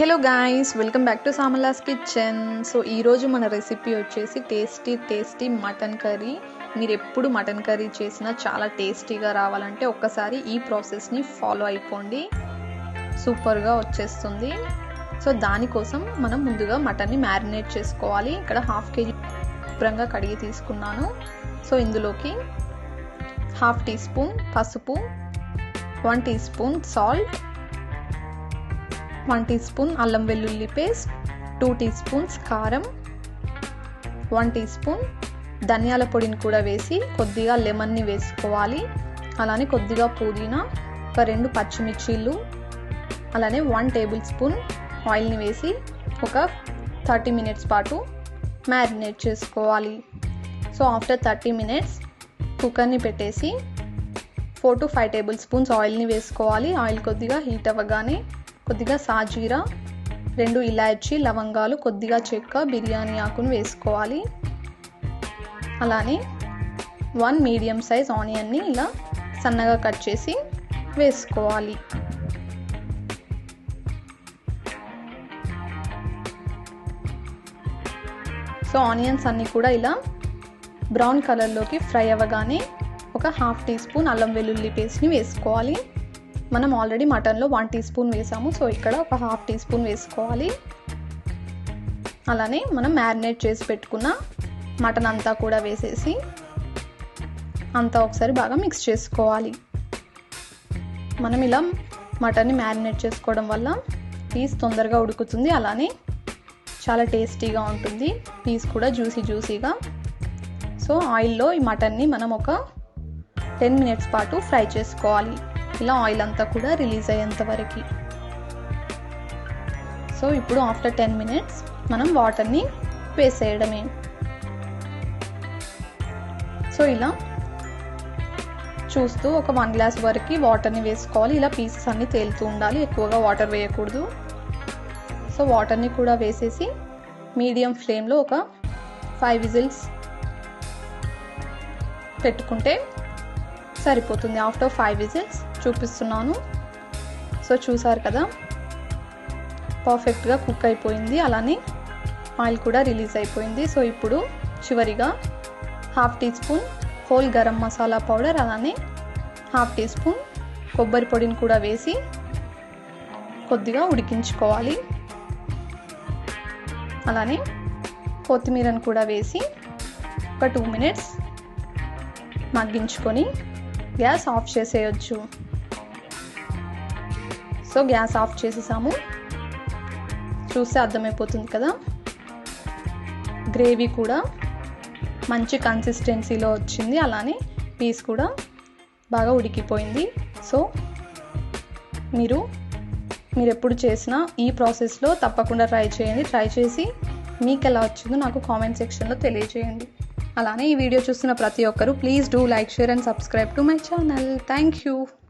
Hello guys welcome back to Samala's kitchen so ఈరోజు మన recipe వచ్చేసి టేస్టీ టేస్టీ మటన్ కర్రీ మీరు ఎప్పుడు మటన్ కర్రీ చేసినా చాలా టేస్టీగా రావాలంటే ఒక్కసారి ఈ ప్రాసెస్ని ఫాలో అయిపోండి. సూపర్గా వచ్చేస్తుంది. సో దానికోసం మనం ముందుగా మటన్ని మ్యారినేట్ చేసుకోవాలి. ఇక్కడ హాఫ్ కేజీ శుభ్రంగా కడిగి తీసుకున్నాను. సో ఇందులోకి హాఫ్ టీ స్పూన్ పసుపు one teaspoon salt one teaspoon అల్లం వెల్లుల్లి పేస్ట్ టూ టీ స్పూన్స్ కారం వన్ టీ స్పూన్ ధనియాల పొడిని కూడా వేసి కొద్దిగా లెమన్ని వేసుకోవాలి. అలానే కొద్దిగా పుదీనా ఒక రెండు పచ్చిమిర్చీలు అలానే వన్ టేబుల్ స్పూన్ ఆయిల్ని వేసి ఒక థర్టీ మినిట్స్ పాటు మ్యారినేట్ చేసుకోవాలి. సో ఆఫ్టర్ థర్టీ మినిట్స్ కుక్కర్ని పెట్టేసి four to five tablespoons ఆయిల్ని వేసుకోవాలి. ఆయిల్ కొద్దిగా హీట్ అవ్వగానే కొద్దిగా సాజీరా రెండు ఇలాయచీ లవంగాలు కొద్దిగా చెక్క బిర్యానీ ఆకును వేసుకోవాలి. అలానే వన్ మీడియం సైజ్ ఆనియన్ని ఇలా సన్నగా కట్ చేసి వేసుకోవాలి. సో ఆనియన్స్ అన్నీ కూడా ఇలా బ్రౌన్ కలర్లోకి ఫ్రై అవ్వగానే ఒక హాఫ్ టీ స్పూన్ అల్లం వెల్లుల్లి పేస్ట్ని వేసుకోవాలి. మనం ఆల్రెడీ మటన్లో వన్ టీ స్పూన్ వేసాము. సో ఇక్కడ ఒక హాఫ్ టీ స్పూన్ వేసుకోవాలి. అలానే మనం మ్యారినేట్ చేసి పెట్టుకున్న మటన్ అంతా కూడా వేసేసి అంతా ఒకసారి బాగా మిక్స్ చేసుకోవాలి. మనం ఇలా మటన్ని మ్యారినేట్ చేసుకోవడం వల్ల పీస్ తొందరగా ఉడుకుతుంది. అలానే చాలా టేస్టీగా ఉంటుంది. పీస్ కూడా జ్యూసీ జ్యూసీగా. సో ఆయిల్లో ఈ మటన్ని మనం ఒక టెన్ మినిట్స్ పాటు ఫ్రై చేసుకోవాలి. ఇలా ఆయిల్ అంతా కూడా రిలీజ్ అయ్యేంత వరకు. సో ఇప్పుడు ఆఫ్టర్ టెన్ మినిట్స్ మనం వాటర్ని వేసేయడమే. సో ఇలా చూస్తూ ఒక వన్ గ్లాస్ వరకు వాటర్ని వేసుకోవాలి. ఇలా పీసెస్ అన్ని తేలుతూ ఉండాలి. ఎక్కువగా వాటర్ వేయకూడదు. సో వాటర్ని కూడా వేసేసి మీడియం ఫ్లేమ్లో ఒక ఫైవ్ విజిల్స్ పెట్టుకుంటే సరిపోతుంది. ఆఫ్టర్ ఫైవ్ విజిల్స్ చూపిస్తున్నాను. సో చూసారు కదా? పర్ఫెక్ట్గా కుక్ అయిపోయింది. అలానే ఆయిల్ కూడా రిలీజ్ అయిపోయింది. సో ఇప్పుడు చివరిగా half teaspoon whole garam masala powder అలానే హాఫ్ టీ స్పూన్ కొబ్బరి పొడిని కూడా వేసి కొద్దిగా ఉడికించుకోవాలి. అలానే కొత్తిమీరను కూడా వేసి ఒక టూ మినిట్స్ మగ్గించుకొని గ్యాస్ ఆఫ్ చేసేయచ్చు. సో గ్యాస్ ఆఫ్ చేసేసాము. చూస్తే అర్థమైపోతుంది కదా? గ్రేవీ కూడా మంచి కన్సిస్టెన్సీలో వచ్చింది. అలానే పీస్ కూడా బాగా ఉడికిపోయింది. సో మీరు మీరు ఎప్పుడు చేసినా ఈ ప్రాసెస్లో తప్పకుండా ట్రై చేయండి. ట్రై చేసి మీకు ఎలా వచ్చిందో నాకు కామెంట్ సెక్షన్లో తెలియజేయండి. అలానే ఈ వీడియో చూస్తున్న ప్రతి ఒక్కరూ please do like share and subscribe to my channel. Thank you.